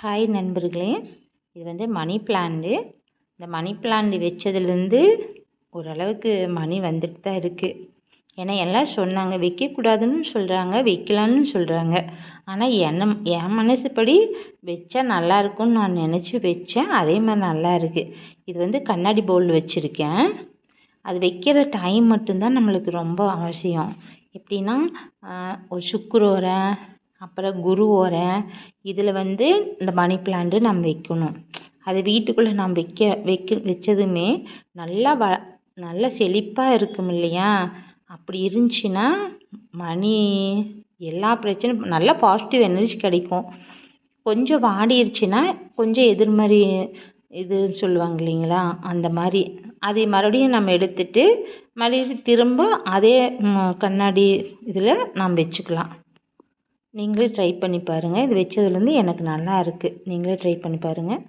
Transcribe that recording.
Hi நண்பர்களே. இது வந்து மணி பிளான்ட்டு இந்த மணி பிளான்ட் வச்சதுலேருந்து ஓரளவுக்கு மணி வந்துட்டு தான் இருக்குது ஏன்னா எல்லாம் சொன்னாங்க வைக்கக்கூடாதுன்னு சொல்கிறாங்க வைக்கலான்னு சொல்கிறாங்க ஆனால் என்ன என் மனசுப்படி வச்சா நல்லா இருக்கும்னு நான் நினச்சி வச்சேன். அதே மாதிரி நல்லா இருக்குது இது வந்து கண்ணாடி பவுல் வச்சுருக்கேன். அது வைக்கிற டைம் மட்டும்தான் நம்மளுக்கு ரொம்ப அவசியம். எப்படின்னா ஒரு சுக்குரோரை அப்புறம் குரு ஓரை இதில் வந்து இந்த மணி பிளான்ட்டு நம்ம வைக்கணும். அது வீட்டுக்குள்ளே நம்ம வைக்க வைக்க வச்சதுமே நல்லா வ நல்லா செழிப்பாக இருக்கும் இல்லையா? அப்படி இருந்துச்சுன்னா மணி எல்லா பிரச்சனையும் நல்லா பாசிட்டிவ் எனர்ஜி கிடைக்கும். கொஞ்சம் வாடிருச்சுன்னா கொஞ்சம் எதிர்மறை இது சொல்லுவாங்க இல்லைங்களா? அந்த மாதிரி. அதை மறுபடியும் நம்ம எடுத்துட்டு மறுபடியும் திரும்ப அதே கண்ணாடி இதில் நாம் வச்சுக்கலாம். நீங்களே ட்ரை பண்ணி பாருங்கள் இது வச்சதுலேருந்து எனக்கு நல்லா இருக்குது நீங்களே ட்ரை பண்ணி பாருங்கள்